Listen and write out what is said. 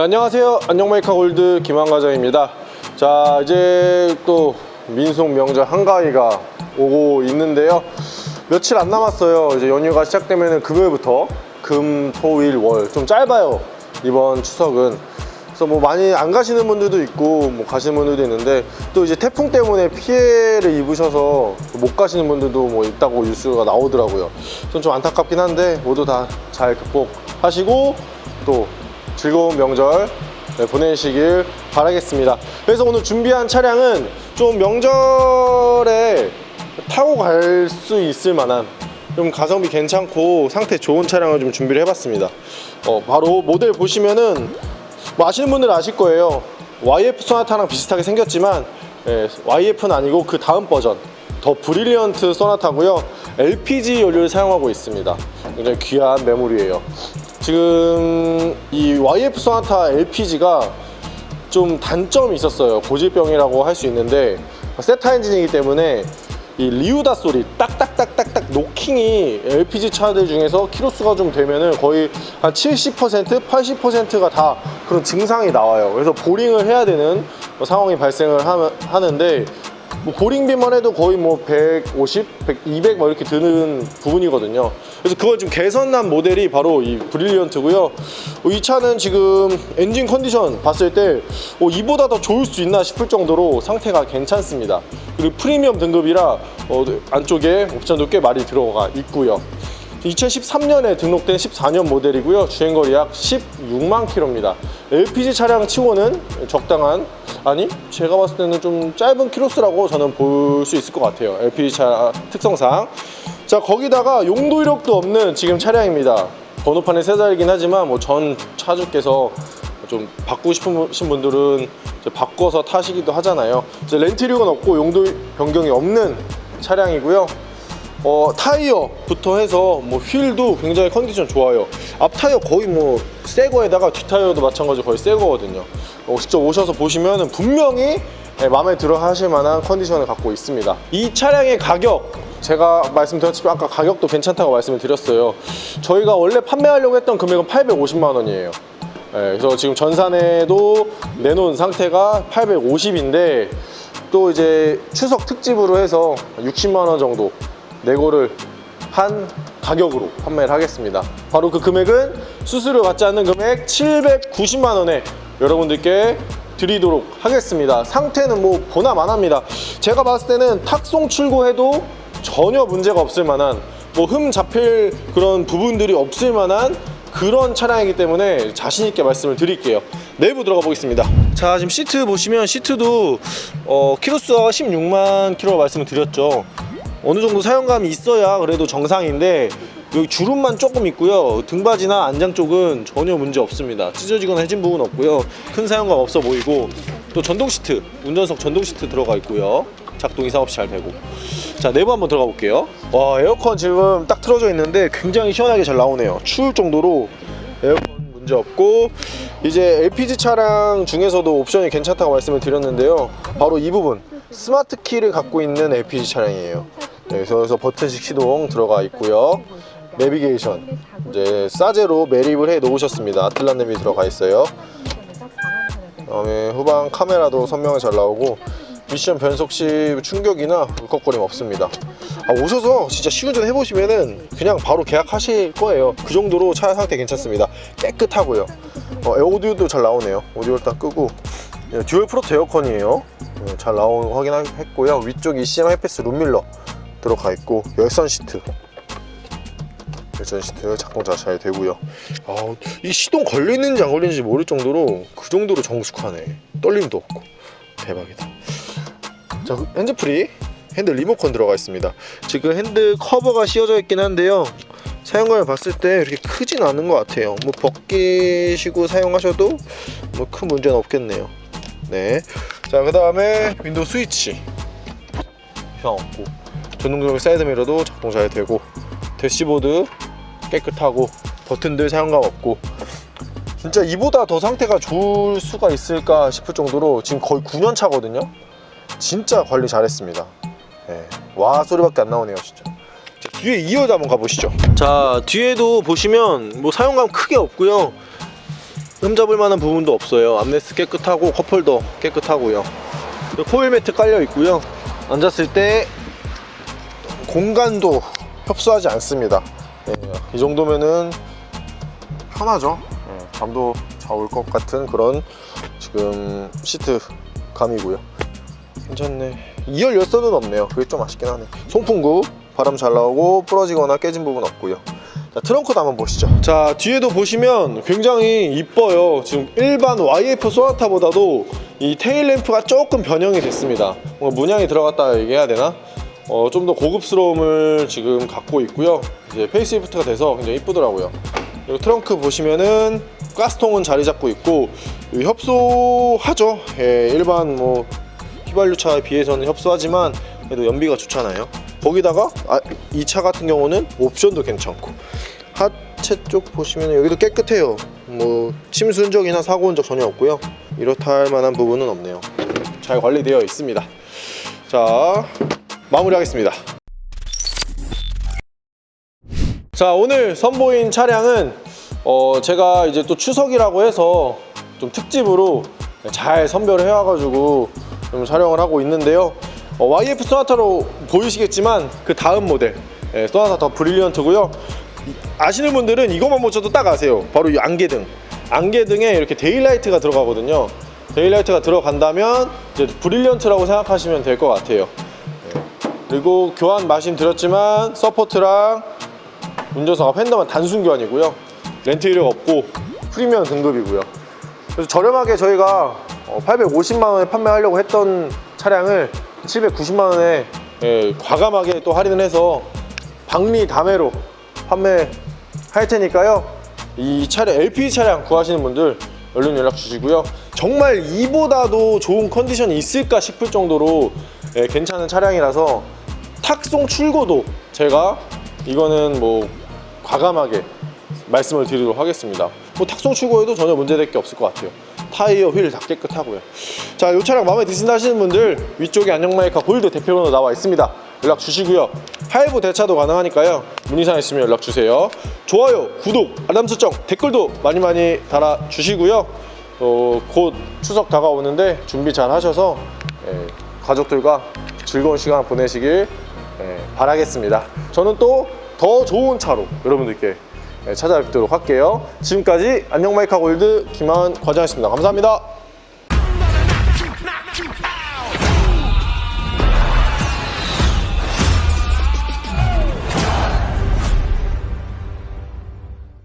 네, 안녕하세요. 안녕메이커 골드 김한과장입니다. 자, 이제 또 민속 명절 한가위가 오고 있는데요. 며칠 안 남았어요. 이제 연휴가 시작되면 금요일부터 금, 토, 일, 월. 좀 짧아요. 이번 추석은. 그래서 뭐 많이 안 가시는 분들도 있고 뭐 가시는 분들도 있는데 또 이제 태풍 때문에 피해를 입으셔서 못 가시는 분들도 뭐 있다고 뉴스가 나오더라고요. 좀좀 안타깝긴 한데 모두 다 잘 극복하시고 또 즐거운 명절 네, 보내시길 바라겠습니다. 그래서 오늘 준비한 차량은 좀 명절에 타고 갈 수 있을 만한 좀 가성비 괜찮고 상태 좋은 차량을 좀 준비를 해봤습니다. 어, 바로 모델 보시면은 뭐 아시는 분들 아실 거예요. YF 소나타랑 비슷하게 생겼지만 예, YF는 아니고 그 다음 버전 더 브릴리언트 소나타고요. LPG 연료를 사용하고 있습니다. 굉장히 귀한 메모리예요. 지금 이 YF 소나타 LPG가 좀 단점이 있었어요. 고질병이라고 할 수 있는데 세타 엔진이기 때문에 이 리우다 소리 딱딱딱딱딱 노킹이 LPG 차들 중에서 키로수가 좀 되면은 거의 한 70% 80%가 다 그런 증상이 나와요. 그래서 보링을 해야 되는 뭐 상황이 발생을 하, 하는데 뭐 보링비만 해도 거의 뭐 150, 100, 200뭐 이렇게 드는 부분이거든요. 그래서 그걸 좀 개선한 모델이 바로 이 브릴리언트고요. 어, 이 차는 지금 엔진 컨디션 봤을 때 어, 이보다 더 좋을 수 있나 싶을 정도로 상태가 괜찮습니다. 그리고 프리미엄 등급이라 어, 안쪽에 옵션도 꽤 많이 들어가 있고요. 2013년에 등록된 14년 모델이고요. 주행거리 약 16만 킬로입니다. LPG 차량 치고는 적당한 아니 제가 봤을 때는 좀 짧은 키로수라고 저는 볼 수 있을 것 같아요. LPG 차 특성상 자 거기다가 용도 이력도 없는 지금 차량입니다. 번호판이 세 달이긴 하지만 뭐 전 차주께서 좀 바꾸고 싶으신 분들은 바꿔서 타시기도 하잖아요. 렌트료는 없고 용도 변경이 없는 차량이고요. 어, 타이어부터 해서 뭐 휠도 굉장히 컨디션 좋아요. 앞 타이어 거의 뭐 새 거에다가 뒷 타이어도 마찬가지로 거의 새 거거든요. 어, 직접 오셔서 보시면 분명히 예, 마음에 들어 하실 만한 컨디션을 갖고 있습니다. 이 차량의 가격 제가 말씀드렸지만 아까 가격도 괜찮다고 말씀을 드렸어요. 저희가 원래 판매하려고 했던 금액은 850만 원이에요. 예, 그래서 지금 전산에도 내놓은 상태가 850인데 또 이제 추석 특집으로 해서 60만 원 정도 내고를 한 가격으로 판매를 하겠습니다. 바로 그 금액은 수수료 받지 않는 금액 790만 원에 여러분들께 드리도록 하겠습니다. 상태는 뭐 보나마납니다. 제가 봤을 때는 탁송 출고해도 전혀 문제가 없을 만한 뭐 흠 잡힐 그런 부분들이 없을 만한 그런 차량이기 때문에 자신 있게 말씀을 드릴게요. 내부 들어가 보겠습니다. 자 지금 시트 보시면 시트도 어, 키로수가 16만 킬로 말씀을 드렸죠. 어느 정도 사용감이 있어야 그래도 정상인데 여기 주름만 조금 있고요. 등받이나 안장 쪽은 전혀 문제 없습니다. 찢어지거나 해진 부분 없고요. 큰 사용감 없어 보이고 또 전동 시트, 운전석 전동 시트 들어가 있고요. 작동 이 상 없이 잘 되고. 자 내부 한번 들어가 볼게요. 와 에어컨 지금 딱 틀어져 있는데 굉장히 시원하게 잘 나오네요. 추울 정도로 에어컨 문제 없고 이제 LPG 차량 중에서도 옵션이 괜찮다고 말씀을 드렸는데요. 바로 이 부분 스마트 키를 갖고 있는 LPG 차량이에요. 네, 그래서 그래서 버튼식 시동 들어가 있고요. 내비게이션 이제 싸제로 매립을 해 놓으셨습니다. 아틀란 랩이 들어가 있어요. 그다음에 후방 카메라도 선명히 잘 나오고 미션 변속 시 충격이나 울컥거림 없습니다. 아, 오셔서 진짜 시운전 해보시면은 그냥 바로 계약하실 거예요. 그 정도로 차 상태 괜찮습니다. 깨끗하고요. 어, 오디오도 잘 나오네요. 오디오 일단 끄고 예, 듀얼 프로트 에어컨이에요. 예, 잘 나오는 거 확인했고요. 위쪽 ECM 하이패스 룸밀러 들어가 있고 열선 시트 열선 시트 작동 잘 되고요. 아, 이 시동 걸려 있는지 안 걸리는지 모를 정도로 그 정도로 정숙하네. 떨림도 없고 대박이다. 자, 그 핸즈프리 핸들 리모컨 들어가 있습니다. 지금 핸들 커버가 씌워져 있긴 한데요. 사용감을 봤을 때 이렇게 크진 않은 것 같아요. 뭐 벗기시고 사용하셔도 뭐 큰 문제는 없겠네요. 네. 자, 그 다음에 윈도우 스위치 이상 없고 전동적 사이드 미러도 작동 잘 되고 대시보드 깨끗하고 버튼들 사용감 없고 진짜 이보다 더 상태가 좋을 수가 있을까 싶을 정도로 지금 거의 9년 차거든요. 진짜 관리 잘했습니다. 네. 와 소리밖에 안 나오네요, 진짜. 자, 뒤에 2열 한번 가보시죠. 자 뒤에도 보시면 뭐 사용감 크게 없고요. 흠잡을 만한 부분도 없어요. 암레스 깨끗하고 컵홀더 깨끗하고요. 코일 매트 깔려 있고요. 앉았을 때 공간도 협소하지 않습니다. 예, 이 정도면은 편하죠. 예, 잠도 잘올것 같은 그런 지금 시트 감이고요. 괜찮네. 2열 열선은 없네요. 그게 좀 아쉽긴 하네. 송풍구 바람 잘 나오고 부러지거나 깨진 부분 없고요. 자, 트렁크도 한번 보시죠. 자, 뒤에도 보시면 굉장히 이뻐요. 지금 일반 YF 소나타보다도 이 테일 램프가 조금 변형이 됐습니다. 문양이 들어갔다 얘기해야 되나? 어, 좀 더 고급스러움을 지금 갖고 있고요. 이제 페이스리프트가 돼서 굉장히 이쁘더라고요. 그리고 트렁크 보시면은 가스통은 자리 잡고 있고 이 협소하죠. 예, 일반 뭐 휘발유 차에 비해서는 협소하지만 그래도 연비가 좋잖아요. 거기다가 아, 이 차 같은 경우는 옵션도 괜찮고 하체 쪽 보시면 여기도 깨끗해요. 뭐 침수 흔적이나 사고 흔적 전혀 없고요. 이렇다 할 만한 부분은 없네요. 잘 관리되어 있습니다. 자 마무리하겠습니다. 자 오늘 선보인 차량은 어, 제가 이제 또 추석이라고 해서 좀 특집으로 잘 선별을 해와가지고 좀 촬영을 하고 있는데요. 어, YF 소나타로 보이시겠지만 그 다음 모델 예, 소나타 더 브릴리언트고요. 이- 아시는 분들은 이것만 보셔도 딱 아세요. 바로 이 안개등. 안개등에 이렇게 데일라이트가 들어가거든요. 데일라이트가 들어간다면 이제 브릴리언트라고 생각하시면 될 것 같아요. 예. 그리고 교환 말씀드렸지만 서포트랑 운전석과 팬더만 단순 교환이고요. 렌트 이력 없고 프리미엄 등급이고요. 그래서 저렴하게 저희가 850만 원에 판매하려고 했던 차량을 790만 원에 예, 과감하게 또 할인을 해서 박리 다매로 판매할 테니까요. 이 차량 LPG 차량 구하시는 분들 얼른 연락 주시고요. 정말 이보다도 좋은 컨디션이 있을까 싶을 정도로 예, 괜찮은 차량이라서 탁송 출고도 제가 이거는 뭐 과감하게 말씀을 드리도록 하겠습니다. 뭐 탁송 출고에도 전혀 문제될 게 없을 것 같아요. 타이어, 휠 다 깨끗하고요. 자, 이 차량 마음에 드신다 하시는 분들 위쪽에 안녕마이카 골드 대표번호 나와 있습니다. 연락 주시고요. 할부 대차도 가능하니까요. 문의사항 있으면 연락 주세요. 좋아요, 구독, 알람 설정, 댓글도 많이 많이 달아 주시고요. 어, 곧 추석 다가오는데 준비 잘 하셔서 예, 가족들과 즐거운 시간 보내시길 예, 바라겠습니다. 저는 또 더 좋은 차로 여러분들께 예, 찾아뵙도록 할게요. 지금까지 안녕 마이카 골드 김하은 과장이었습니다. 감사합니다.